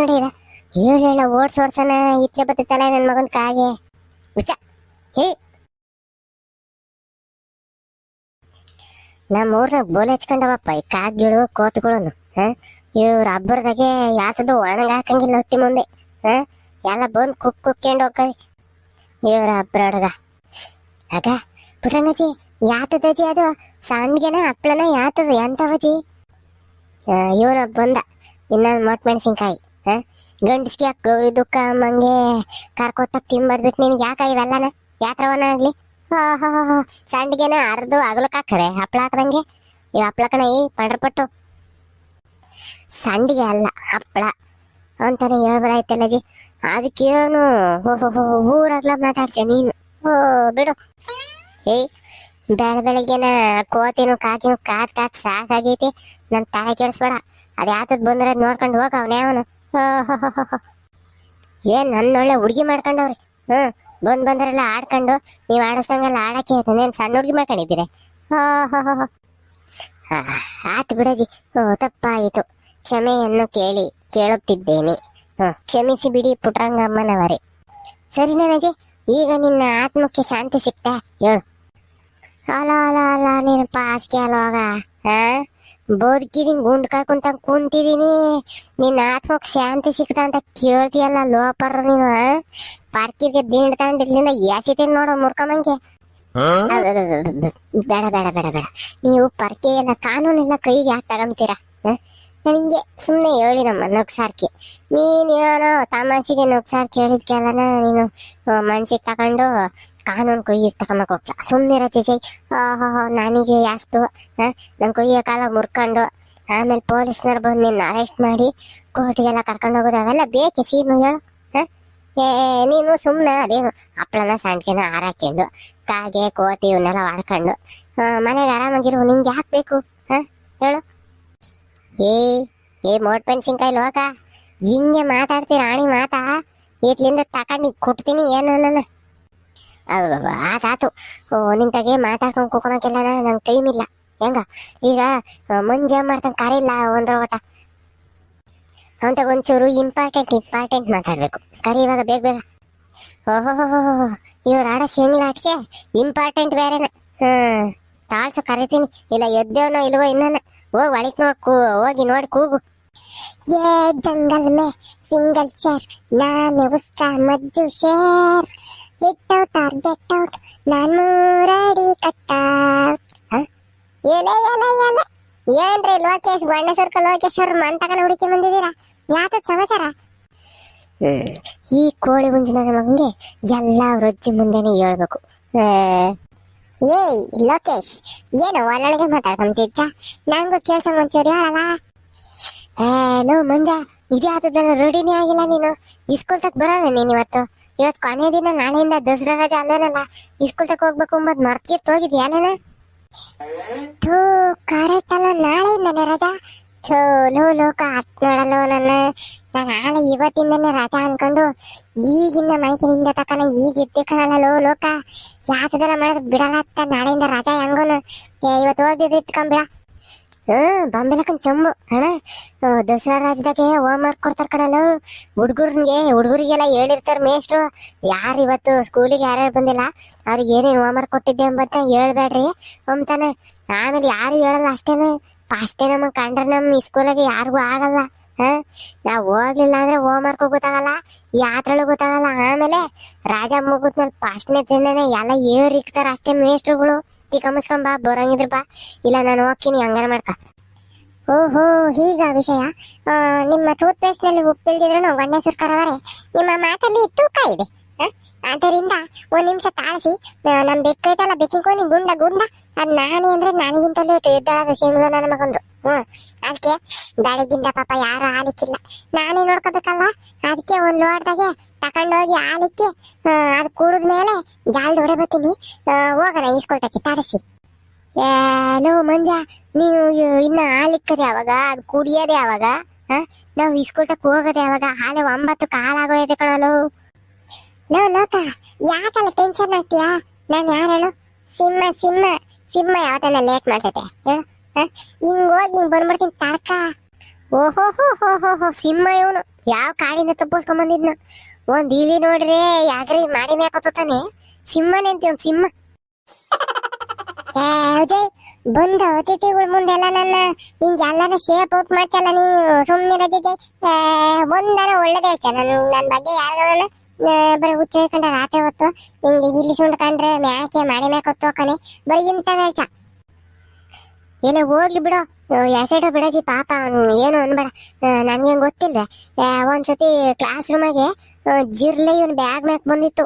ನೋಡಿ ಇದ. ಹೇಳ ಓಡ್ಸ್ ಓಡ್ಸನ ಇತ್ಲೆ ಬತ್ತಲ್ಲ ನನ್ನ ಮಗನ್ ಕಾಗೆ. ಹುಚ್ಚ, ಹೇ. ನಮ್ಮ ಊರ್ನಾಗ ಬೋಲೆ ಹಚ್ಕೊಂಡವಪ್ಪ, ಈ ಕಾಗ್ಗಳು ಕೋತುಗಳನ್ನು ಹಾ? ಇವ್ರ ಹಬ್ಬರದಾಗೆ ಯಾತದು ಒಣಗ ಹಾಕಂಗಿಲ್ಲ ಹೊಟ್ಟಿ ಮುಂದೆ, ಹಾ? ಎಲ್ಲ ಬಂದು ಕುಕ್ ಕುಕ್ಕೊಂಡು ಹೋಗ್ಕವಿ. ಇವ್ರ ಹಬ್ಬರ ಹುಡುಗ ಆಗ ಪುಟ್ಟಣ್ಣಜಿ, ಯಾತದಜಿ ಅದು? ಸಂಡ್ಗೆನ ಹಪ್ಳನ ಯಾತದ, ಎಂತವಜಿ? ಇವನ ಬಂದ. ಇನ್ನೊಂದು ಮೊಟ್ಟ ಮೆಣಸಿನ್ಕಾಯಿ. ಗಂಡಸ್ಗೆ ಯಾಕೆ ಗೌರಿ ದುಃಖ ಅಮ್ಮಂಗೆ ಕರ್ಕೊಟ್ಟ ತಿಂಬದ್ಬಿಟ್ಟು ನಿನ್ಗೆ ಯಾಕ ಇವೆಲ್ಲನ? ಯಾತ್ರವನ ಆಗ್ಲಿ? ಸಂಡಿಗೆನ ಅರ್ದು ಅಗಲಕ್ಕೆ ಹಾಕರೆ, ಹಪ್ಳ ಹಾಕದಂಗೆ? ಈ ಕಣ ಈ ಪಂಡ್ರಪಟ್ಟು. ಸಂಡಿಗೆ ಅಲ್ಲ, ಹಪ್ಳ ಅಂತಾನೆ ಹೇಳ್ಬೋದಾಯ್ತಲ್ಲ ಜಿ ಅದಕ್ಕೇನು? ಊರಾಗ್ಲ ಮಾತಾಡ್ತೀಯ ನೀನು? ಓ ಬಿಡು. ಏಯ್ ಬೆಳ ಬೆಳಿಗ್ಗೆನ ಕೋತಿನು ಕಾಕಿನೂ ಕಾತ್ ಕಾತ್ ಸಾಕಾಗೈತಿ. ನನ್ ತಲೆ ಕೆಡಿಸ್ಬೇಡ ಅದ್ಯಾತದ್ ಬಂದ್ರೆ ಅದ್ ನೋಡ್ಕೊಂಡು ಹೋಗ ಅವನೇ ಅವನು ಏನ್ ನನ್ನೊಳ್ಳೆ ಹುಡುಗಿ ಮಾಡ್ಕೊಂಡವ್ರಿ? ಹ್ಮ್ ಬಂದ್ ಬಂದ್ರೆಲ್ಲ ಆಡ್ಕೊಂಡು ನೀವ್ ಆಡಿಸ್ದಂಗೆಲ್ಲ ಆಡಕ್ಕೆ ಏನ್ ಸಣ್ಣ ಹುಡುಗಿ ಮಾಡ್ಕೊಂಡಿದ್ದೀರಿ? ಆತು ಬಿಡಜಿ. ಓ, ತಪ್ಪಾಯಿತು. ಕ್ಷಮೆಯನ್ನು ಕೇಳಿ, ಕೇಳುತ್ತಿದ್ದೇನೆ. ಹ್ಮ್ ಕ್ಷಮಿಸಿ ಬಿಡಿ ಪುಟ್ರಂಗಮ್ಮನವರೇ. ಸರಿ ನನಗೆ ಈಗ ನಿನ್ನ ಆತ್ಮಕ್ಕೆ ಶಾಂತಿ ಸಿಕ್ತಾ ಹೇಳು. ಅಲ ಅಲ ಅಲ, ನೀನು ಪಾಸ್ಗೆ ಅಲ್ವಾಗ ಹಾ? ಬದುಕಿದೀನಿ ಗುಂಡ್ ಕಾಕೊಂತ ಕುಂತಿದೀನಿ. ನಿನ್ನ ಆತ್ಮಕ್ ಶಾಂತಿ ಸಿಗ್ತ ಅಂತ ಕೇಳ್ತೀಯಲ್ಲ ಲೋಪರ್ ನೀನು ಪಾರ್ಕಿಗೆ ದಿಂಡ್ ತಗೊಂಡು ಇಲ್ಲಿಂದ ಯಾಸಿತೀನಿ ನೋಡು ಮುರ್ಕಮ್ಮಂಗೆ ಬೇಡ ಬೇಡ ಬೇಡ ಬೇಡ. ನೀವು ಪರ್ಕೆ ಎಲ್ಲ ಕಾನೂನೆಲ್ಲ ಕೈಗೆ ಯಾಕೆ ತಗೊಂತೀರಾ ನನಗೆ ಸುಮ್ಮನೆ ಹೇಳಿ ನಮ್ಮ ನಗ್ಸಾರ್ಕೆ. ನೀನು ಏನೋ ತಮಾಷೆಗೆ ನಗ್ಸಾರ್ಕೆ ಹೇಳಿದ್ಕೆಲ್ಲನ ನೀನು ಮನ್ಸಿಗೆ ತಗೊಂಡು ಕಾನೂನು ಕೊಯ್ಯಕ್ಕೆ ತಗೊಂಬಕ್ ಹೋಗ್ತಾ. ಸುಮ್ಮನೆ ಹೋ ನನಗೆ ಯಾಸ್ತು ನನ್ನ ಕೈಯ ಕಾಲ ಮುರ್ಕೊಂಡು, ಆಮೇಲೆ ಪೊಲೀಸ್ನವ್ರು ಬಂದು ನಿನ್ನ ಅರೆಸ್ಟ್ ಮಾಡಿ, ಕೋರ್ಟಿಗೆಲ್ಲ ಕರ್ಕೊಂಡು ಹೋಗೋದು ಅವೆಲ್ಲ ಬೇಕೆ ಸೀನು ಹೇಳು, ಹ? ಏ, ನೀನು ಸುಮ್ಮನೆ ಅದೇನು ಹಪ್ಪಳನ ಸಂಡ್ಕೆನ ಹಾರಾಕೊಂಡು ಕಾಗೆ, ಕೋತಿ ಇವನ್ನೆಲ್ಲ ಮಾಡ್ಕೊಂಡು ಮನೆಗೆ ಆರಾಮಾಗಿರು, ನಿಂಗೆ ಯಾಕೆ ಬೇಕು, ಹ? ಹೇಳು. ಏ ಏ, ಮೋಟ್ ಮೆಣಸಿನ್ಕಾಯಿ ಲೋಕ, ಹಿಂಗೆ ಮಾತಾಡ್ತಿ ರಾಣಿ ಮಾತಾ ಇಟ್ಲಿಂದ ತಗೊಂಡು ಕೊಡ್ತೀನಿ ಏನು ಆತಾತು ಓ ನಿಂತಾಗೆ ಮಾತಾಡ್ಕೊಂಡು ಕೂಕೊಳಕ್ಕೆಲ್ಲ ನಂಗೆ ಟೈಮ್ ಇಲ್ಲ ಹೆಂಗ ಈಗ ಆ, ಮುಂಜೆ ಮಾಡ್ತಾನೆ ಕರಿಲ್ಲ ಒಂದ್ರ ಒಟ ಅವಂತಾಗ ಒಂಚೂರು ಇಂಪಾರ್ಟೆಂಟ್ ಇಂಪಾರ್ಟೆಂಟ್ ಮಾತಾಡ್ಬೇಕು ಕರಿ ಇವಾಗ ಬೇಗ ಬೇಗ ಓಹೋ ಇವ್ರ ಆಡ ಸಿಂಗ್ಲಾಟ್ಗೆ ಇಂಪಾರ್ಟೆಂಟ್ ಬೇರೆನ ಹ್ಮ್ ತಾಳ್ಸು ಕರಿತೀನಿ ಇಲ್ಲ ಎದ್ದೇವನೋ ಇಲ್ವೋ ಇನ್ನನ ಹೋಗ್ ಒಳಕ್ ನೋಡ್ ಕೂ ಹೋಗಿ ನೋಡಿ ಕೂಗು ये जंगल में सिंगल शेर नाम है उसका मज्जू शेर hit out or get out ನಾನು ಮೂರಡಿ ಕಟ್ಟ ಎಲೆ ಎಲೆ ಎಲೆ. ಏನ್ರಿ ಲೋಕೇಶ್ ಬಣ್ಣ ಸರ್ಕಲ್ ಲೋಕೇಶ್ ಅವ್ರ ಮಂತಕನ ಹುಡುಕಿ ಬಂದಿದ್ದೀರಾ? ಯಾಕ ಸಮಾಚಾರ? ಈ ಕೋಳಿ ಗುಂಜಿನ ಮಗಂಗೆ ಎಲ್ಲಾ ರೊಜ್ಜಿ ಮುಂದೆನೆ ಹೇಳ್ಬೇಕು. ಏಯ್ ಲೋಕೇಶ್ ಏನು ಒಳಗೆ ಮಾತಾಡ್ಕೊಂತಿದ್ದ? ನಂಗು ಕೇಳ್ಸಂಗ್ ಒಂಚೂರು ಹೇಳಲ್ಲ ಹಲೋ ಮಂಜ ಇದೇ ಆತದಲ್ಲ ರೆಡಿನೇ ಆಗಿಲ್ಲ ನೀನು? ಇಸ್ಕೂಲ್ ತಕ್ ಬರೋಲ್ಲ ನೀನು ಇವತ್ತು? ಇವತ್ತು ಕೊನೆ ದಿನ ನಾಳೆಯಿಂದ ದಸರಾ ರಜೆ ಅಲ್ಲೇನಲ್ಲ ಇಸ್ಕೂಲ್ ತಕ ಹೋಗ್ಬೇಕು ಅಂಬದ್ ಮರ್ತ್ಗಿರ್ತ ಹೋಗಿದ್ಯಾ ಅಲ್ಲೇನ? ಥೂ ಕರೆಕ್ಟ್ ಅಲ್ಲ, ನಾಳೆಯಿಂದನೇ ರಜಾ? ಲೋಕ ಹತ್ ನೋಡಲ್ಲ ನನ್ನ. ನಾನು ನಾಳೆ ಇವತ್ತಿಂದನೇ ರಜಾ ಅನ್ಕೊಂಡು ಈಗಿನ ಮೈಕಿನಿಂದ ತಕನ ಈಗ ಕಣಲ್ಲ, ಲೋ, ಲೋಕ. ಯಾತದೆಲ್ಲ ಮಾಡೋದು ಬಿಡಲ್ಲ ನಾಳೆಯಿಂದ ರಜಾ ಹೆಂಗೋನು? ಇವತ್ತು ಹೋಗಿದ್ದು ಇತ್ಕೊಂಬಿಡ ಹ್ಮ್ ಬಂಬೆಲಕ್ಕನ್ ಚಂಬು ಅಣ್ಣ ದಸರಾ ರಾಜ್ಯದಾಗೆ ಹೋಮ್ ವರ್ಕ್ ಕೊಡ್ತಾರ ಕಣಲ್ಲ. ಹುಡುಗರ್ಗೆ ಹುಡುಗರಿಗೆಲ್ಲ ಹೇಳಿರ್ತಾರ ಮೇಸ್ಟ್ರು ಯಾರು ಇವತ್ತು ಸ್ಕೂಲಿಗೆ ಯಾರ್ಯಾರು ಬಂದಿಲ್ಲ? ಅವ್ರಿಗೆ ಏನೇನು ಹೋಮ್ ವರ್ಕ್ ಕೊಟ್ಟಿದ್ದೆ ಅಂತ ಹೇಳ್ಬೇಡ್ರಿ ಅಂತಾನೆ ಆಮೇಲೆ ಯಾರು ಹೇಳಲ್ಲ ಅಷ್ಟೇನೆ. ಅಷ್ಟೇ ನಮಗೆ ಕಂಡ್ರೆ ನಮ್ಮ ಸ್ಕೂಲಾಗೆ ಯಾರಿಗೂ ಆಗಲ್ಲ. ಹಾ? ನಾವು ಹೋಗ್ಲಿಲ್ಲ ಅಂದ್ರೆ ಹೋಮ್ ವರ್ಕ್ ಗೊತ್ತಾಗಲ್ಲ ಯಾತ್ರೆಗಳು ಗೊತ್ತಾಗಲ್ಲ. ಆಮೇಲೆ ರಾಜ ಮುಗಿದ್ಮೇಲೆ ಫಸ್ಟ್ನೇ ದಿನನೇ ಎಲ್ಲ ಏರ್ ಇಕ್ತಾರ ಅಷ್ಟೇ ಮೇಷ್ಟ್ರುಗಳು. ತಿಕ್ಕಂಬಸ್ಕೊಂಡ್ ಬಾ ಬರಂಗಿದ್ರ ಬಾ. ಇಲ್ಲ, ನಾನು ಹೋಗ್ತೀನಿ, ಹಂಗಾರ ಮಾಡ್ಕ. ಓಹೋ, ಹೀಗ ವಿಷಯ? ನಿಮ್ಮ ಟೂತ್ ಪೇಸ್ಟ್ನಲ್ಲಿ ಉಪ್ಪಿಲ್ದಿದ್ರು ಗಣ್ಯ ಸುರ್ಕರವರೆ ನಿಮ್ಮ ಮಾತಲ್ಲಿ ತೂಕ ಇದೆ? ಆದ್ದರಿಂದ ಒಂದ್ ನಿಮಿಷ ತಾಳಿಸಿ. ನಮ್ ಬೆಕ್ಕೈತಲ್ಲ ಬೆಕ್ಕಿಂಕೋನಿ ಗುಂಡ ಗುಂಡ. ಅದ್ ನಾನೇ ಅಂದ್ರೆ ನನಗಿಂತಲೂ ಎದ್ದಳದ ಶೇಂಗ್ಲ ನನ್ನ ಮಗೊಂದು. ಹ್ಮ್. ಅದಕ್ಕೆ ಬೆಳಗಿಂದ ಪಾಪ ಯಾರು ಹಾಲಿಕ್ಕಿಲ್ಲ. ನಾನೇ ನೋಡ್ಕೋಬೇಕಲ್ಲ ಅದಕ್ಕೆ ಒಂದ್ ಲೋಡ್ದಾಗೆ ತಕೊಂಡೋಗಿ ಆಲಿಕ್ಕಿ ಅದು ಅದ್ ಕುಡಿದ್ಮೇಲೆ ಜಾಲ್ ಹೊಡೆ ಬರ್ತೀನಿ ಹೋಗೋಣ ಈಸ್ಕೊಳ್ತಕ್ಕೆ ತರಿಸಿ. ಲೋ, ಮಂಜ ನೀವು ಇನ್ನ ಹಾಲಿಕ್ಕದೆ ಯಾವಾಗ? ಅದು ಕುಡಿಯೋದೆ ಯಾವಾಗ? ನಾವು ಇಸ್ಕೊಳ್ತಕ್ ಹೋಗೋದೆ ಯಾವಾಗ? ಹಾಲೆ ಒಂಬತ್ತು ಕಾಲಾಗೋಯ್ದೆ ಕಣಲು ಲೋ. ಲೋಕ, ಯಾಕಲ್ಲ ಟೆನ್ಷನ್ ಆಗ್ತೀಯಾ? ನಾನು ಯಾರು ಹೇಳು ಸಿಂಹ ಸಿಂಹ ಸಿಂಹ ಯಾವತ್ತನ್ನ ಲೇಟ್ ಮಾಡ್ತೈತೆ. ಹೇಳು? ಹಿಂಗ್ ಹೋಗಿ ಹಿಂಗ್ ಬಂದ್ಬಿಡ್ತೀನಿ, ತಡ್ಕ. ಓಹೋ ಹೋ ಹೋ ಹೋ ಹೋ ಸಿಂಹ ಇವನು. ಯಾವ ಕಾಡಿಂದ ತಪ್ಪಿಸ್ಕೊಂಡ್ ಬಂದಿದ್ನ. ಒಂದ್ ಇಲಿ ನೋಡ್ರಿ ಯಾಕ್ರಿ ಮಾಡಿ ಮ್ಯಾಕೊತಾನೆ ಸಿಂಹನೆ ಅಂತ ಒಂದ್ ಸಿಂಹ. ಬಂದ ಅತಿಥಿಗಳ ಮುಂದೆಲ್ಲ ನನ್ನ ಹಿಂಗೆ ಎಲ್ಲಾನ ಶೇಪ್ ಔಟ್ ಮಾಡ್ತಲ್ಲ ನೀವು? ಸುಮ್ಮನೆ ರಜೆ ಒಂದನ ಒಳ್ಳೇದೇ ಹೇಳ್ತ ನಾನು ನನ್ನ ಬಗ್ಗೆ ಯಾರು ಬರೀ ಹುಚ್ಚ ಹೇಳ್ಕೊಂಡ್ರೆ ರಾತ್ರಿ ಹೊತ್ತು ಹಿಂಗೆ ಇಲ್ಲಿ ಸುಂಡ್ಕೊಂಡ್ರೆ ಮ್ಯಾಕೆ ಮಾಡಿ ಮ್ಯಾಕೆ ಹೊತ್ತು ಕಣೆ? ಬರೀ ಇಂಥದ್ದು ಹೇಳ್ತ. ಎಲ್ಲ ಹೋಗ್ಲಿ ಬಿಡು. ಎಸೆಡ ಬಿಡಜಿ ಪಾಪ ಏನು ಅನ್ಬೇಡ. ನನ್ಗೆ ಗೊತ್ತಿಲ್ವೇ? ಒಂದ್ಸತಿ ಕ್ಲಾಸ್ ರೂಮಾಗೆ ಜಿರ್ಲೆ ಇವನ್ ಬ್ಯಾಗ್ ಮ್ಯಾಕ್ ಬಂದಿತ್ತು.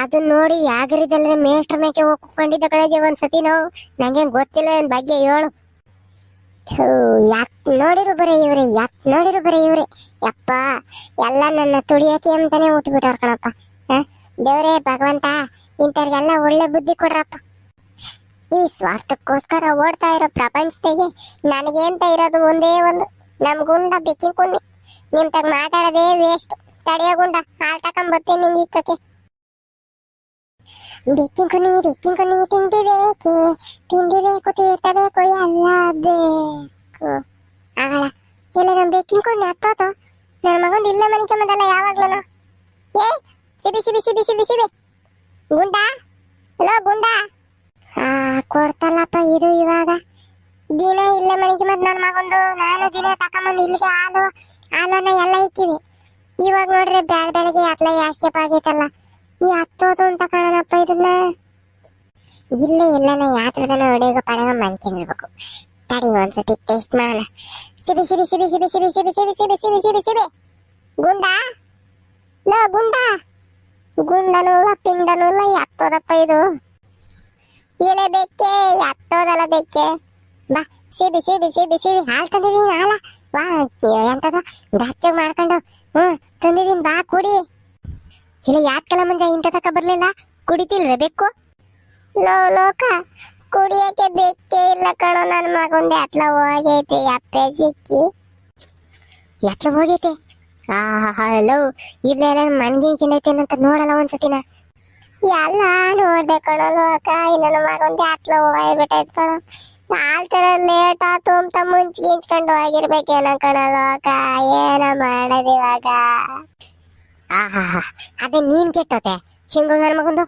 ಅದನ್ನ ನೋಡಿ ಯಾಗರಿದಲ್ಲೇ ಮೇಷ್ಟ್ರ ಮ್ಯಾಕೆ ಹೋಗ್ಕೊಂಡಿದ್ದ ಕಣಜಿ ಒಂದ್ಸತಿ ನಾವು. ನಂಗೆ ಗೊತ್ತಿಲ್ಲ ಇವನ್ ಬಗ್ಗೆ ಹೇಳು. ಯಾಕ್ ನೋಡಿರು ಬರೀ ಇವ್ರೆ, ಯಾಕ್ ನೋಡಿರು ಬರೀ ಇವ್ರೆ? ಯಪ್ಪ, ಎಲ್ಲ ನನ್ನ ತುಳಿಯಕ್ಕೆ ಅಂತಾನೆ ಹುಟ್ಬಿಟ್ಟವ್ರ ಕಣಪ್ಪ? ದೇವ್ರೇ ಭಗವಂತ, ಇಂಥವ್ರಿಗೆಲ್ಲ ಒಳ್ಳೆ ಬುದ್ಧಿ ಕೊಡ್ರಪ್ಪ. ಈ ಸ್ವಾರ್ಥಕ್ಕೋಸ್ಕರ ಓಡ್ತಾ ಇರೋ ಪ್ರಪಂಚದಾಗೆ ನನಗೇಂತ ಇರೋದು ಒಂದೇ ಒಂದು. ನಮ್ ಗುಂಡ ಬೆಕ್ಕಿನ ಕುನ್ನಿ. ನಿಮ್ ತಗ ಮಾತಾಡೋದೇ ವೇಸ್ಟ್ ತಡೆಯೋ ಗುಂಡ, ಹಾಲ್ ತಕೊಂಡ್ ಬರ್ತೀನಿ ನಿಂಗೆ ಇಕ್ಕಕ್ಕೆ. ಬೆಕ್ಕಿನ ಕುನಿ ಬೆಕ್ಕಿನ ಕುನಿ ತಿಂಡಿ ಬೇಕೆ? ತಿಂಡಿ ಬೇಕು, ತೀರ್ಥ ಬೇಕು, ಎಲ್ಲ ಬೇಕು. ಆಗಳ, ಇಲ್ಲ ನಮ್ ಬೆಕ್ಕಿನ ಕುನಿ ಹತ್ತೋತು ನನ್ನ ಮಗಂದು ಇಲ್ಲ ಮನೆಗೆ ಬಂದಲ್ಲ ಯಾವಾಗ್ಲೂ ಏ, ಸಿಬಿ ಸಿಬಿ ಸಿಬಿ ಸಿಬಿ ಸಿಬಿ. ಗುಂಡ? ಹಲೋ, ಗುಂಡ? ಆ ಕೊಡ್ತಲ್ಲಪ್ಪ ಇದು ಇವಾಗ ದಿನ ಇಲ್ಲ ಮನೆಗೆ ಮತ್ತೆ ನನ್ನ ಮಗೊಂದು ನಾನು ದಿನ ತಕೊಂಬಂದು ಇಲ್ಲಿಗೆ ಹಾಲು ಹಾಲನ್ನ ಎಲ್ಲ ಇಕ್ಕಿವಿ ಇವಾಗ ನೋಡ್ರಿ ಬೆಳ ಬೆಳಗ್ಗೆ ಅತ್ಲ ಯಾಸ್ಕೇಪ್ ಆಗೈತಲ್ಲ ಈ ಹತ್ತೋದು ಅಂತ ಕಾಣನಪ್ಪ ಇದನ್ನ ಇಲ್ಲ ಎಲ್ಲನ ಯಾತ್ರದನ ಹೊಡೆಯೋ ಪಡೆಯೋ ಮಂಚಿನಿರ್ಬೇಕು ತಡಿ ಒಂದ್ಸತಿ ಟೇಸ್ಟ್ ಮಾಡೋಣ ಸಿಬಿ ಸಿಬಿ ಸಿಬಿ ಸಿಬಿ ಸಿಬಿ ಸಿಬಿ ಸಿಬಿ ಸಿಬಿ ಸಿಬಿ ಸಿಬಿ ಸಿಬಿ ಗುಂಡ ಲೋ ಗುಂಡ ಗುಂಡನೂ ಇಲ್ಲ ಪಿಂಡನೂ ಇಲ್ಲ ಇದು ಎಲೆ ಬೇಕೆ ಹತ್ತೋದಲ್ಲ ಬೇಕೆ ಬಾ, ಸಿಬಿ ಸಿಬಿ ಸಿಬಿ ಸಿಬಿ. ಹಾಲು ತಂದಿದ್ದೀನಿ, ಹಾಲ. ಬಾ ಎಂತದ ಬೆಚ್ಚಗ್ ಮಾಡ್ಕೊಂಡು. ಹ್ಮ್ ತಂದಿದ್ದೀನಿ, ಬಾ, ಕುಡಿ. ಇಲ್ಲ ಯಾತ್ಕಲ ಮಂಜ ಇಂಥ ತಕ ಬರ್ಲಿಲ್ಲ? ಕುಡಿತಿಲ್ವೇ ಬೇಕು ಲೋ, ಲೋಕ, ಕುಡಿಯಕ್ಕೆ ಬೇಕೇ ಇಲ್ಲ ಕಣೋ ನನ್ನ ಮಗೊಂದೆ. ಅತ್ಲ ಹೋಗೈತೆ ಅಪ್ಪೆ ಸಿಕ್ಕಿ. ಎತ್ಲ ಹೋಗೈತೆ? ಆ ಹಲೋ. ಇಲ್ಲ ಮನ್ಗಿನ ಕಿನ್ನೈತೆ ಅಂತ ನೋಡಲ್ಲ ಒಂದ್ಸತಿನ. ಎಲ್ಲ ನೋಡ್ಬೇಕು ಕಣೋ ಲೋಕ. ನನ್ನ ಮಗೊಂದೆ ಅತ್ಲ ಹೋಗ್ಬಿಟ್ಟೈತ್ ಕಣೋ. ನಾಲ್ ತರ ಲೇಟ್ ಆತು ಅಂತ ಮುಂಚೆ ಗಿಂಚ್ಕೊಂಡು ಹೋಗಿರ್ಬೇಕೇನೋ ಕಣೋ ಅಕ್ಕ ಏನ ಮಾಡೋದು ಇವಾಗ. ಆಹಾ, ಅದೇ ನೀನ್ ಕೆಟ್ಟತೆ. ನನ್ನ ಮಗಂದು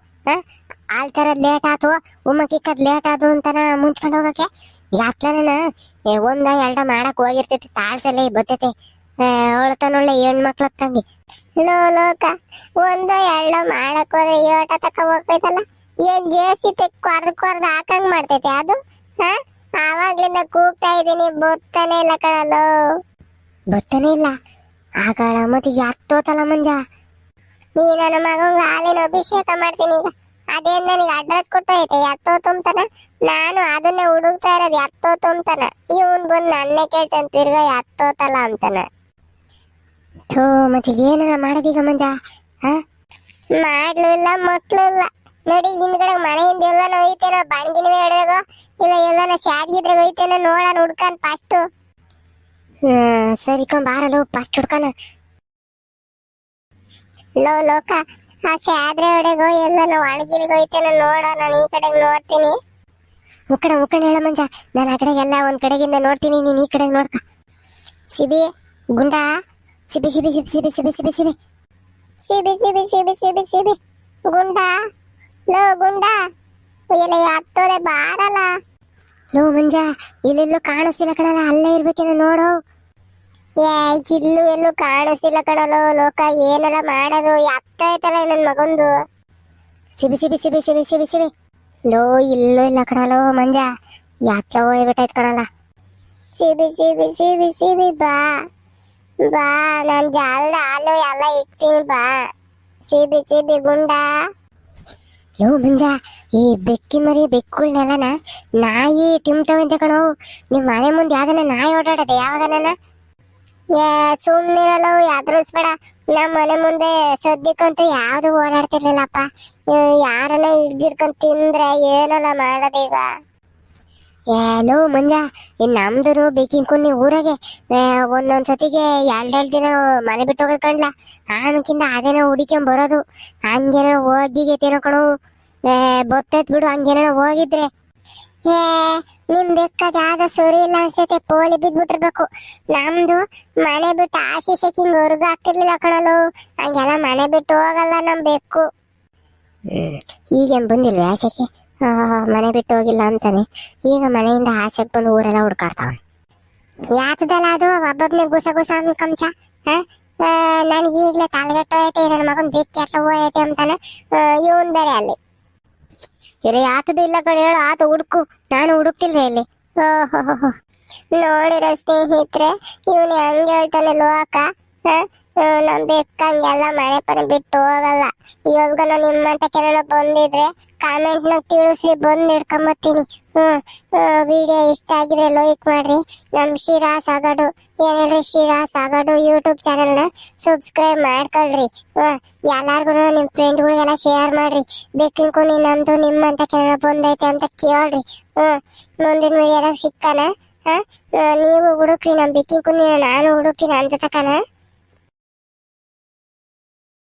ಆಲ್ ತರದ್ ಲೇಟ್ ಆತು ಉಮ್ಮ ಕಿಕ್ಕದ್ ಲೇಟ್ ಆತು ಅಂತನ ಮುಂಚ್ಕೊಂಡು ಹೋಗಕ್ಕೆ. ಯಾತ್ಲನ ಒಂದ ಎರಡ ಮಾಡಕ್ ಹೋಗಿರ್ತೈತಿ, ತಾಳ್ಸಲ್ಲೇ ಬರ್ತೈತೆ ಅವಳತನೊಳ್ಳೆ ಹೆಣ್ಮಕ್ಳ ತಂಗಿ ಲೋ ಲೋಕ ಒಂದು, ಎರಡ ಮಾಡಕ್ ಏಟ ತಕ ಹೋಗ್ತೈತಲ್ಲ? ಏನ್ ಜೇಸಿ ತೆಕ್ ಕೊರ್ದ್ ಕೊರ್ದ್ ಹಾಕಂಗ್ ಮಾಡ್ತೈತೆ ಅದು? ಹಾ? ಆವಾಗ್ಲಿಂದ ಕೂಗ್ತಾ ಇದೀನಿ ಬತ್ತನೇ ಇಲ್ಲ ಕಣಲು ಬತ್ತನೇ ಇಲ್ಲ? ಆಗಳ ಮತ್ತೆ ಯಾತ್ತೋತಲ್ಲ ಮಂಜ. ನೀ ನನ್ನ ಮಗಂಗ ಹಾಲಿನ ಅಭಿಷೇಕ ಮಾಡ್ತೀನಿ ಈಗ. ಅದೇ ನನಗೆ ಅಡ್ರೆಸ್ ಕೊಟ್ಟು ಐತೆ ಎತ್ತೋ ತುಂಬತನ ನಾನು ಅದನ್ನೇ ಹುಡುಕ್ತಾ ಇರೋದು ಎತ್ತೋ ತುಂಬತನ ಇವನ್ ಬಂದು ನನ್ನೇ ಕೇಳ್ತಾನೆ, ತಿರ್ಗಾ ಎತ್ತೋತಲ್ಲ ಅಂತನ. ಥೋ, ಮತ್ತೆ ಏನನ ಮಾಡೋದೀಗ ಮಂಜ ಹಾ? ಮಾಡ್ಲು ಇಲ್ಲ, ಮೊಟ್ಲು ಇಲ್ಲ. ನೋಡಿ ಹಿಂದ್ಗಡೆ ಮನೆಯಿಂದ ಎಲ್ಲಾನು ಹೋಯ್ತೇನ ಬಾಣಗಿನ ಹಿಡಿದಾಗ ಇಲ್ಲ ಎಲ್ಲಾನ ಶಾದಿಗಿದ್ರೆ ಹೋಯ್ತೇನೋ, ನೋಡೋಣ, ಹುಡ್ಕನ್ ಫಸ್ಟು ಸರಿ ಕಂಬ ಬಾರಲು ಫಸ್ಟ್ ಹುಡ್ಕನ. ಲೋ, ಲೋಕ, ಆ ಸ್ಯಾದ್ರೆ ಹೊಡೆಗೋ ಎಲ್ಲಾನು ನಾವು ಹೋಯ್ತೇನ, ನೋಡ, ನಾನು ಈ ಕಡೆಗೆ ನೋಡ್ತೀನಿ. ಮುಕ್ಕಡ ಮುಕ್ಕಡ ಹೇಳ ಮಂಜ. ನಾನು ಆ ಕಡೆಗೆಲ್ಲ ಒಂದ್ ಕಡೆಗಿಂದ ನೋಡ್ತೀನಿ, ನೀನ್ ಈ ಕಡೆಗೆ ನೋಡ್ಕ. ಸಿಬಿ, ಗುಂಡ ಸಿಬಿ ಸಿಬಿ ಸಿಬಿ ಸಿಬಿ ಸಿಬಿ ಸಿಬಿ ಸಿಬಿ ಸಿಬಿ ಸಿಬಿ ಸಿಬಿ ಸಿಬಿ ಸಿಬಿ ಗುಂಡ ಲೋ ಗುಂಡ ಎಲ್ಲ ಹತ್ತೋದೆ ಬಾರಲ್ಲ ಲೋ ಮಂಜ ಇಲ್ಲೆಲ್ಲೂ ಕಾಣಿಸ್ತಿಲ್ಲ ಕಣಲ್ಲ ಅಲ್ಲೇ ಇರ್ಬೇಕೇನೋ ನೋಡು ಏ ಇಲ್ಲೂ ಎಲ್ಲೂ ಕಾಣಿಸ್ತಿಲ್ಲ ಕಣಲು ಲೋಕ ಏನಾರ ಮಾಡೋದು ಅತ್ತ ಐತಲ್ಲ ನನ್ನ ಮಗಂದು ಸಿಬಿ ಸಿಬಿ ಸಿಬಿ ಸಿಬಿ ಸಿಬಿ ಸಿಬಿ ಲೋ ಇಲ್ಲೂ ಇಲ್ಲ ಕಣಲು ಮಂಜ ಯಾಕೆ ಹೋಗ್ಬಿಟ್ಟೈತ್ ಕಣಲ್ಲ ಸಿಬಿ ಸಿಬಿ ಸಿಬಿ ಸಿಬಿ ಬಾ ಬಾ, ನಾನ್ ಜಾಲದ ಹಾಲು ಎಲ್ಲ ಇಕ್ತೀನಿ ಬಾ. ಸಿಬಿ ಸಿಬಿ ಗುಂಡ. ಲೋ ಮುಂಜ, ಈ ಬೆಕ್ಕಿ ಮರಿ ಬೆಕ್ಕುಳ್ನೆಲ್ಲನ ನಾಯಿ ತಿಂತವಂತೆ ಕಣೋ. ನಿಮ್ ಮನೆ ಮುಂದೆ ಯಾವ್ದನ ನಾಯಿ ಓಡಾಡದೆ ಯಾವಾಗನ ಏ ಸುಮ್ನಿರಲ್ಲ ಯಾದ್ರಸ್ಬೇಡ ನಮ್ಮ ಮನೆ ಮುಂದೆ ಸದ್ಯಕ್ಕಂತೂ ಯಾವ್ದು ಓಡಾಡ್ತಿರ್ಲಿಲ್ಲಪ್ಪ. ಯಾರನ್ನ ಹಿಡ್ಗಿಡ್ಕೊಂಡ್ ತಿಂದ್ರೆ ಏನಲ್ಲ ಮಾಡೋದೀಗ ಏಲೋ ಮಂಜ ಇನ್ ನಮ್ದು ಬೇಕಿಂಗ್ ಕುನ್ನಿ ಊರಾಗೆ. ಒಂದೊಂದ್ ಸತಿಗೆ ಎರಡೆರಡು ದಿನ ಮನೆ ಬಿಟ್ಟು ಹೋಗಕಂಡ್ಲ ಆಮೇಕಿಂದ ಅದೇನೋ ಹುಡಿಕೊಂಡ್ ಬರೋದು. ಹಂಗೇನೋ ಹೋಗಿಗೆ ತಿನ್ಕಣು ಬೊತ್ತೈತ್ ಬಿಡು ಹಂಗೇನೋ ಹೋಗಿದ್ರೆ. ಏ ನಿಮ್ ಬೆಕ್ಕದ ಯಾವ್ದೋ ಸರಿ ಇಲ್ಲ ಅನ್ಸೈತೆ ಪೋಲಿ ಬಿದ್ಬಿಟ್ಟಿರ್ಬೇಕು. ನಮ್ದು ಮನೆ ಬಿಟ್ಟು ಆಸೆ ಸೆಕಿಂಗ್ ಹೊರಗು ಹಾಕಿರ್ಲಿಲ್ಲ ಕಣಲು. ಹಂಗೆಲ್ಲ ಮನೆ ಬಿಟ್ಟು ಹೋಗಲ್ಲ ನಮ್ ಬೆಕ್ಕು. ಈಗೇನ್ ಬಂದಿಲ್ವಾ ಆಸೆಗೆ ಮನೆ ಬಿಟ್ಟು ಹೋಗಿಲ್ಲ ಅಂತಾನೆ. ಈಗ ಮನೆಯಿಂದ ಆಚೆಗೆ ಬಂದು ಊರೆಲ್ಲ ಹುಡ್ಕಾಡ್ತಾವನ್. ಯಾತದಲ್ಲ ಅದು? ಒಬ್ಬೊಬ್ನೇ ಗುಸ ಗುಸ ಅನ್ಕಂಚ ನನಗೆ ಈಗಲೇ ತಾಳ್ಗೆಟ್ಟು ಐತೆ ನನ್ನ ಮಗನ್ ಬೆಕ್ಕಿ ಎತ್ತ ಹೋಯ್ತೆ ಅಂತಾನೆ ಇವನ್ ಬೇರೆ ಅಲ್ಲಿ. ಇರೇ ಯಾತದು ಇಲ್ಲ ಕಡೆ ಹೇಳು, ಆತ ಹುಡುಕು. ನಾನು ಹುಡುಕ್ತಿಲ್ವೇ ಇಲ್ಲಿ? ಓಹೋ ನೋಡಿರ ಸ್ನೇಹಿತರೆ, ಇವನು ಹೆಂಗ್ ಹೇಳ್ತಾನೆ, ಲೋಕ. ನಮ್ ಬೆಕ್ಕಂಗೆಲ್ಲ ಮನೆ ಪನೆ ಬಿಟ್ಟು ಹೋಗಲ್ಲ. ಇವಾಗ ನಾನು ನಿಮ್ಮಂತ ಕೆಲ ಬಂದಿದ್ರೆ ಕಾಮೆಂಟ್ ನಾಗ ತಿಳಿಸ್ರಿ ಬಂದು ಹಿಡ್ಕೊಂಬತ್ತೀನಿ. ಹ್ಮ್ ವಿಡಿಯೋ ಇಷ್ಟ ಆಗಿದ್ರೆ ಲೈಕ್ ಮಾಡ್ರಿ. ನಮ್ ಶಿರಾ ಸಾಗಡು. ಏನೇಳ್ರಿ ಶಿರಾ ಸಾಗಡು ಯೂಟ್ಯೂಬ್ ಚಾನಲ್ನ ಸಬ್ಸ್ಕ್ರೈಬ್ ಮಾಡ್ಕೊಳ್ರಿ. ಹ್ಮ್ ಎಲ್ಲಾರ್ಗು ನಿಮ್ ಫ್ರೆಂಡ್ಗಳಿಗೆಲ್ಲ ಶೇರ್ ಮಾಡ್ರಿ. ಬೇಕಿಂಗ್ ಕುನಿ ನಿಮ್ಮ ಅಂತ ಕೆಲ ಬಂದೈತೆ ಅಂತ ಕೇಳ್ರಿ. ಹ್ಮ್, ಮುಂದಿನ ವಿಡಿಯೋದಾಗ ಸಿಕ್ಕಾನ? ಹ? ನೀವು ಹುಡುಕ್ರಿ. ನಮ್ಮ ಬೇಕಿಂಗ್ ಕುನಿ ನಾನು ಹುಡುಕ್ತೀನಿ ಅಂತ ತಕನ?